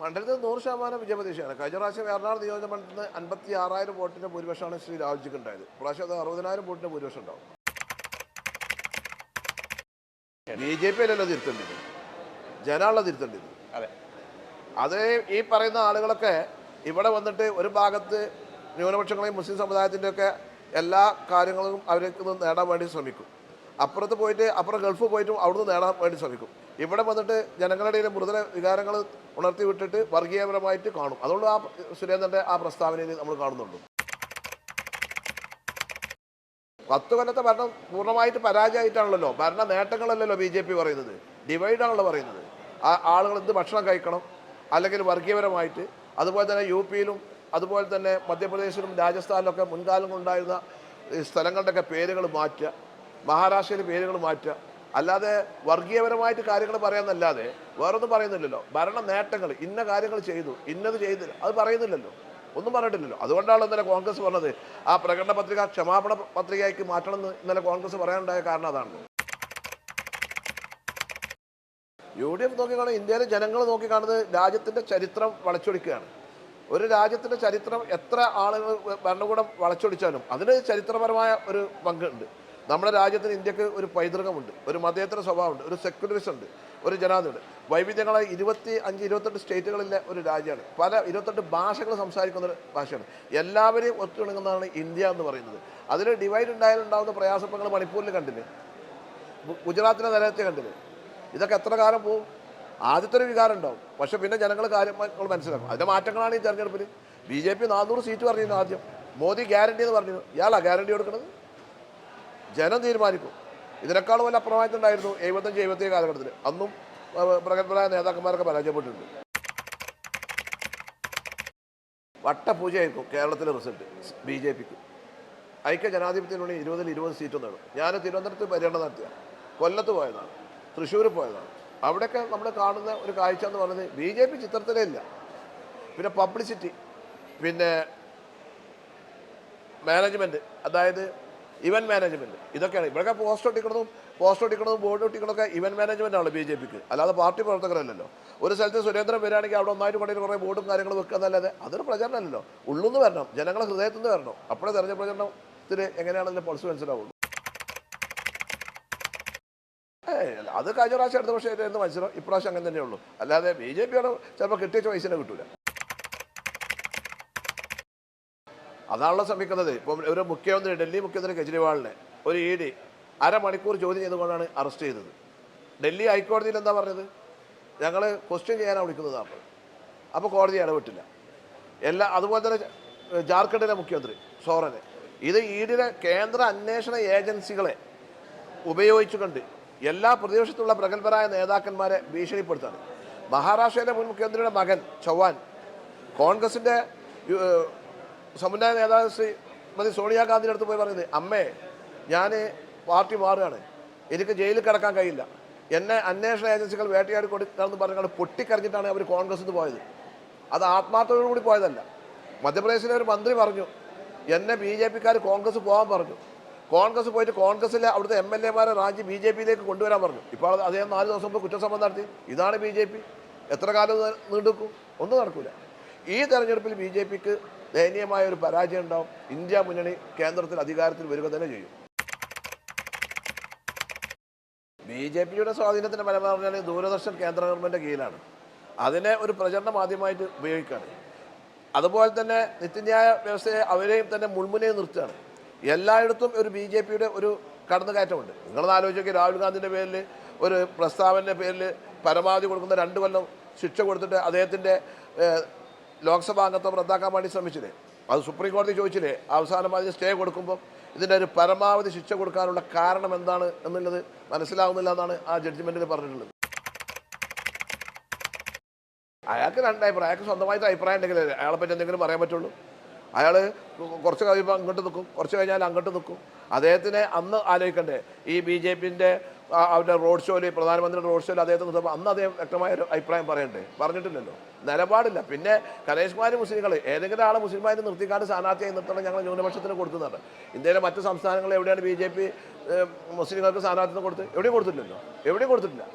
മണ്ഡലത്തിൽ നൂറ് ശതമാനം വിജയപ്രതീക്ഷയാണ്. കഴിഞ്ഞ പ്രാവശ്യം എറണാകുളം നിയോജക മണ്ഡലത്തിൽ നിന്ന് അൻപത്തി ആറായിരം വോട്ടിന്റെ ഭൂരിപക്ഷമാണ് ശ്രീ രാജുജിക്ക് ഉണ്ടായത് പ്രാവശ്യം അത് അറുപതിനായിരം വോട്ടിന്റെ ഭൂരിപക്ഷം ഉണ്ടാവും. ബി ജെ പി അല്ലല്ലോ തിരുത്തേണ്ടത് ജനാളെ തിരുത്തേണ്ടത് അതെ. അത് ഈ പറയുന്ന ആളുകളൊക്കെ ഇവിടെ വന്നിട്ട് ഒരു ഭാഗത്ത് ന്യൂനപക്ഷങ്ങളെയും മുസ്ലിം സമുദായത്തിന്റെയൊക്കെ എല്ലാ കാര്യങ്ങളും അവർക്ക് നിന്ന് നേടാൻ വേണ്ടി ശ്രമിക്കും. അപ്പുറത്ത് പോയിട്ട് അപ്പുറം ഗൾഫ് പോയിട്ടും അവിടുന്ന് നേടാൻ വേണ്ടി ശ്രമിക്കും. ഇവിടെ വന്നിട്ട് ജനങ്ങളുടെ മൃദുല വികാരങ്ങൾ ഉണർത്തി വിട്ടിട്ട് വർഗീയപരമായിട്ട് കാണും. അതുകൊണ്ട് ആ സുരേന്ദ്രന്റെ ആ പ്രസ്താവനയിൽ നമ്മൾ കാണുന്നുള്ളൂ പത്ത് കൊല്ലത്തെ ഭരണം പൂർണമായിട്ട് പരാജയമായിട്ടാണല്ലോ. ഭരണ നേട്ടങ്ങളല്ലല്ലോ ബി ജെ പി പറയുന്നത്. ഡിവൈഡാണല്ലോ പറയുന്നത്. ആ ആളുകൾ എന്ത് ഭക്ഷണം കഴിക്കണം? അല്ലെങ്കിൽ വർഗീയപരമായിട്ട്. അതുപോലെ തന്നെ യു പിയിലും അതുപോലെ തന്നെ മധ്യപ്രദേശിലും രാജസ്ഥാനിലൊക്കെ മുൻകാലങ്ങളുണ്ടായിരുന്ന ഉണ്ടായിരുന്ന സ്ഥലങ്ങളുടെയൊക്കെ പേരുകൾ മാറ്റുക. മഹാരാഷ്ട്രയിലെ പേരുകൾ മാറ്റുക. അല്ലാതെ വർഗീയപരമായിട്ട് കാര്യങ്ങൾ പറയാമെന്നല്ലാതെ വേറൊന്നും പറയുന്നില്ലല്ലോ. ഭരണ നേട്ടങ്ങൾ ഇന്ന കാര്യങ്ങൾ ചെയ്തു ഇന്നത് ചെയ്തില്ല അത് പറയുന്നില്ലല്ലോ. ഒന്നും പറഞ്ഞിട്ടില്ലല്ലോ. അതുകൊണ്ടാണ് ഇന്നലെ കോൺഗ്രസ് പറഞ്ഞത് ആ പ്രകടന പത്രിക ക്ഷമാപണ പത്രികയ്ക്ക് മാറ്റണമെന്ന് ഇന്നലെ കോൺഗ്രസ് പറയാനുണ്ടായ കാരണം അതാണ്. യു ഡി എഫ് നോക്കിക്കാണുന്നത് ഇന്ത്യയിലെ ജനങ്ങൾ നോക്കിക്കാണുന്നത് രാജ്യത്തിന്റെ ചരിത്രം വളച്ചൊടിക്കുകയാണ്. ഒരു രാജ്യത്തിന്റെ ചരിത്രം എത്ര ആളുകൾ ഭരണകൂടം വളച്ചൊടിച്ചാലും അതിന് ചരിത്രപരമായ ഒരു പങ്കുണ്ട് നമ്മുടെ രാജ്യത്തിന് ഇന്ത്യയ്ക്ക് ഒരു പൈതൃകമുണ്ട് ഒരു മതേതര സ്വഭാവമുണ്ട് ഒരു സെക്യുലറിസം ഉണ്ട് ഒരു ജനാധിപത്യം വൈവിധ്യങ്ങളായ ഇരുപത്തി അഞ്ച് ഇരുപത്തെട്ട് സ്റ്റേറ്റുകളിലെ ഒരു രാജ്യമാണ്. പല ഇരുപത്തെട്ട് ഭാഷകൾ സംസാരിക്കുന്ന ഒരു ഭാഷയാണ്. എല്ലാവരെയും ഒത്തുണങ്ങുന്നതാണ് ഇന്ത്യ എന്ന് പറയുന്നത്. അതിൽ ഡിവൈഡ് ഉണ്ടായാലുണ്ടാകുന്ന പ്രയാസപ്പങ്ങൾ മണിപ്പൂരിൽ കണ്ടില്ലേ? ഗുജറാത്തിലെ നിലയത്തെ കണ്ടില്ലേ? ഇതൊക്കെ എത്ര കാലം പോകും ആദ്യത്തെ ഒരു വികാരം ഉണ്ടാവും. പക്ഷെ പിന്നെ ജനങ്ങൾ കാര്യങ്ങൾ മനസ്സിലാക്കും. അതിന്റെ മാറ്റങ്ങളാണ് ഈ തെരഞ്ഞെടുപ്പിൽ ബി ജെ പി നാനൂറ് സീറ്റ് പറഞ്ഞിരുന്നു ആദ്യം. മോദി ഗ്യാരണ്ടി എന്ന് പറഞ്ഞിരുന്നു. ഇയാളാ ഗ്യാരണ്ടി കൊടുക്കുന്നത് ജനം തീരുമാനിക്കും. ഇതിനേക്കാളും വല്ല അപ്രമാദിത്തമുണ്ടായിരുന്നു എഴുപത്തഞ്ച് എഴുപത്തി കാലഘട്ടത്തിൽ. അന്നും പ്രഗത്ഭരായ നേതാക്കന്മാരൊക്കെ പരാജയപ്പെട്ടിട്ടുണ്ട്. വട്ടപൂജയായിരിക്കും കേരളത്തിലെ റിസൾട്ട് ബി ജെ പിക്ക്. ഐക്യ ജനാധിപത്യത്തിനുള്ളിൽ ഇരുപതിൽ ഇരുപത് സീറ്റ് നേടും ഞാൻ തിരുവനന്തപുരത്ത് പര്യടനം നടത്തിയ കൊല്ലത്ത് പോയതാണ് തൃശ്ശൂർ പോയതാണ്. അവിടെയൊക്കെ നമ്മൾ കാണുന്ന ഒരു കാഴ്ച എന്ന് പറയുന്നത് ബി ജെ പി ചിത്രത്തിലേ ഇല്ല. പിന്നെ പബ്ലിസിറ്റി പിന്നെ മാനേജ്മെന്റ് അതായത് ഇവന്റ് മാനേജ്മെന്റ് ഇതൊക്കെയാണ്. ഇവിടെയൊക്കെ പോസ്റ്റ് ഒട്ടിക്കണതും പോസ്റ്റ് ഒട്ടിക്കണതും ബോർഡ് ഒട്ടിക്കണതൊക്കെ ഇവന്റ് മാനേജ്മെന്റാണ് ബി ജെ പിക്ക് അല്ലാതെ പാർട്ടി പ്രവർത്തകരല്ലല്ലോ. ഒരു സ്ഥലത്ത് സുരേന്ദ്രൻ വരികയാണെങ്കിൽ അവിടെ ഒന്നായിട്ട് കൊണ്ടുപോയി കുറേ ബോർഡും കാര്യങ്ങളും വെക്കുക എന്നല്ലാതെ അതൊരു പ്രചരണമല്ലല്ലോ. ഉള്ളുനിന്ന് വരണം. ജനങ്ങളെ ഹൃദയത്തിൽ നിന്ന് വരണം. അപ്പോഴേ തെരഞ്ഞ പ്രചരണത്തിൽ എങ്ങനെയാണെന്ന് പൾസ് മനസ്സിലാവുള്ളൂ. അത് കഴിഞ്ഞ പ്രാവശ്യം അടുത്ത പക്ഷേ എന്ന് മനസ്സിലാവും ഇപ്രാവശ്യം അങ്ങനെ തന്നെയുള്ളൂ. അല്ലാതെ ബി ജെ പിയാണ് ചിലപ്പോൾ കിട്ടിയ ചോയ്സിനെ കിട്ടൂല. അതാണല്ലോ ശ്രമിക്കുന്നത്. ഇപ്പം ഒരു മുഖ്യമന്ത്രി ഡൽഹി മുഖ്യമന്ത്രി കെജ്രിവാളിനെ ഒരു ഇ ഡി അരമണിക്കൂർ ചോദ്യം ചെയ്തുകൊണ്ടാണ് അറസ്റ്റ് ചെയ്തത്. ഡൽഹി ഹൈക്കോടതിയിൽ എന്താ പറഞ്ഞത്? ഞങ്ങൾ ക്വസ്റ്റ്യൻ ചെയ്യാനാണ് വിളിക്കുന്നതാണ് അപ്പോൾ കോടതി ഇടപെട്ടില്ല. എല്ലാ അതുപോലെ തന്നെ ജാർഖണ്ഡിലെ മുഖ്യമന്ത്രി സോറനെ. ഇത് ഡിയിലെ കേന്ദ്ര അന്വേഷണ ഏജൻസികളെ ഉപയോഗിച്ചുകൊണ്ട് എല്ലാ പ്രതിപക്ഷത്തുള്ള പ്രഗത്ഭരായ നേതാക്കന്മാരെ ഭീഷണിപ്പെടുത്താണ്. മഹാരാഷ്ട്രയിലെ മുൻ മുഖ്യമന്ത്രിയുടെ മകൻ ചൗഹാൻ കോൺഗ്രസിന്റെ സമുദായ നേതാവ് ശ്രീമതി സോണിയാഗാന്ധിയുടെ അടുത്ത് പോയി പറയുന്നത് അമ്മേ ഞാൻ പാർട്ടി മാറുകയാണ്. എനിക്ക് ജയിലിൽ കിടക്കാൻ കഴിയില്ല. എന്നെ അന്വേഷണ ഏജൻസികൾ വേട്ടയാടി കൊടുക്കാമെന്ന് പറഞ്ഞാൽ പൊട്ടിക്കരഞ്ഞിട്ടാണ് അവർ കോൺഗ്രസ് പോയത്. അത് ആത്മാർത്ഥതയോടുകൂടി പോയതല്ല. മധ്യപ്രദേശിലെ ഒരു മന്ത്രി പറഞ്ഞു എന്നെ ബി ജെ പിക്കാർ കോൺഗ്രസ് പോകാൻ പറഞ്ഞു. കോൺഗ്രസ് പോയിട്ട് കോൺഗ്രസിലെ അവിടുത്തെ എം എൽ എമാരെ റാഞ്ചി ബി ജെ പിയിലേക്ക് കൊണ്ടുവരാൻ പറഞ്ഞു. ഇപ്പോൾ അദ്ദേഹം നാല് ദിവസം മുമ്പ് കുറ്റസമ്മതം നടത്തി. ഇതാണ് ബി ജെ പി. എത്ര കാലം നീണ്ടുക്കും ഒന്നും നടക്കില്ല ഈ തെരഞ്ഞെടുപ്പിൽ ബി ജെ പിക്ക് ദയനീയമായ ഒരു പരാജയം ഉണ്ടാവും. ഇന്ത്യ മുന്നണി കേന്ദ്രത്തിൽ അധികാരത്തിൽ വരിക തന്നെ ചെയ്യും. ബി ജെ പിയുടെ സ്വാധീനത്തിന്റെ ഫലം പറഞ്ഞാൽ ദൂരദർശൻ കേന്ദ്ര ഗവൺമെന്റ് കീഴിലാണ്. അതിനെ ഒരു പ്രചരണ മാധ്യമമായിട്ട് ഉപയോഗിക്കുകയാണ്. അതുപോലെ തന്നെ നിത്യന്യായ വ്യവസ്ഥയെ അവരെയും തന്നെ മുൾമുനയിൽ നിർത്തുകയാണ്. എല്ലായിടത്തും ഒരു ബി ജെ പിയുടെ ഒരു കടന്നുകയറ്റമുണ്ട്. നിങ്ങളത് ആലോചിക്കുക രാഹുൽ ഗാന്ധിന്റെ പേരിൽ ഒരു പ്രസ്താവനയുടെ പേരിൽ പരമാവധി കൊടുക്കുന്ന രണ്ട് കൊല്ലം ശിക്ഷ കൊടുത്തിട്ട് അദ്ദേഹത്തിന്റെ ലോക്സഭാ അംഗത്വം റദ്ദാക്കാൻ വേണ്ടി ശ്രമിച്ചില്ലേ? അത് സുപ്രീം കോടതി ചോദിച്ചില്ലേ? അവസാനം അതിന് സ്റ്റേ കൊടുക്കുമ്പോൾ ഇതിന്റെ ഒരു പരമാവധി ശിക്ഷ കൊടുക്കാനുള്ള കാരണം എന്താണ് എന്നുള്ളത് മനസ്സിലാവുന്നില്ല എന്നാണ് ആ ജഡ്ജ്മെന്റിൽ പറഞ്ഞിട്ടുള്ളത്. അയാൾക്ക് രണ്ട് അയാൾക്ക് സ്വന്തമായിട്ട് അഭിപ്രായം ഉണ്ടെങ്കിൽ അയാളെ പറ്റി എന്തെങ്കിലും പറയാൻ പറ്റുള്ളൂ. അയാൾ കുറച്ച് കഴിയുമ്പോൾ അങ്ങോട്ട് നിൽക്കും കുറച്ച് കഴിഞ്ഞാൽ അങ്ങോട്ട് നിൽക്കും അദ്ദേഹത്തിനെ അന്ന് ആലോചിക്കണ്ടേ ഈ ബി ജെ പിന്റെ അവരുടെ റോഡ് ഷോയിൽ പ്രധാനമന്ത്രിയുടെ റോഡ് ഷോയിൽ അദ്ദേഹത്തെ അന്ന് അദ്ദേഹം വ്യക്തമായ ഒരു അഭിപ്രായം പറയണ്ടേ? പറഞ്ഞിട്ടില്ലല്ലോ. നിലപാടില്ല. പിന്നെ കലേഷ് മുസ്ലിങ്ങൾ ഏതെങ്കിലും ആളെ മുസ്ലിമായിട്ട് നിർത്തിക്കാണ്ട് സ്ഥാനാർത്ഥിയായി നിർത്തണം ഞങ്ങൾ ന്യൂനപക്ഷത്തിന് കൊടുക്കുന്നുണ്ട്. ഇന്ത്യയിലെ മറ്റ് സംസ്ഥാനങ്ങളിൽ എവിടെയാണ് ബി ജെ പി മുസ്ലിങ്ങൾക്ക് സ്ഥാനാർത്ഥിത്വം കൊടുത്ത്? എവിടെയും കൊടുത്തിട്ടില്ലല്ലോ എവിടെയും കൊടുത്തിട്ടില്ല.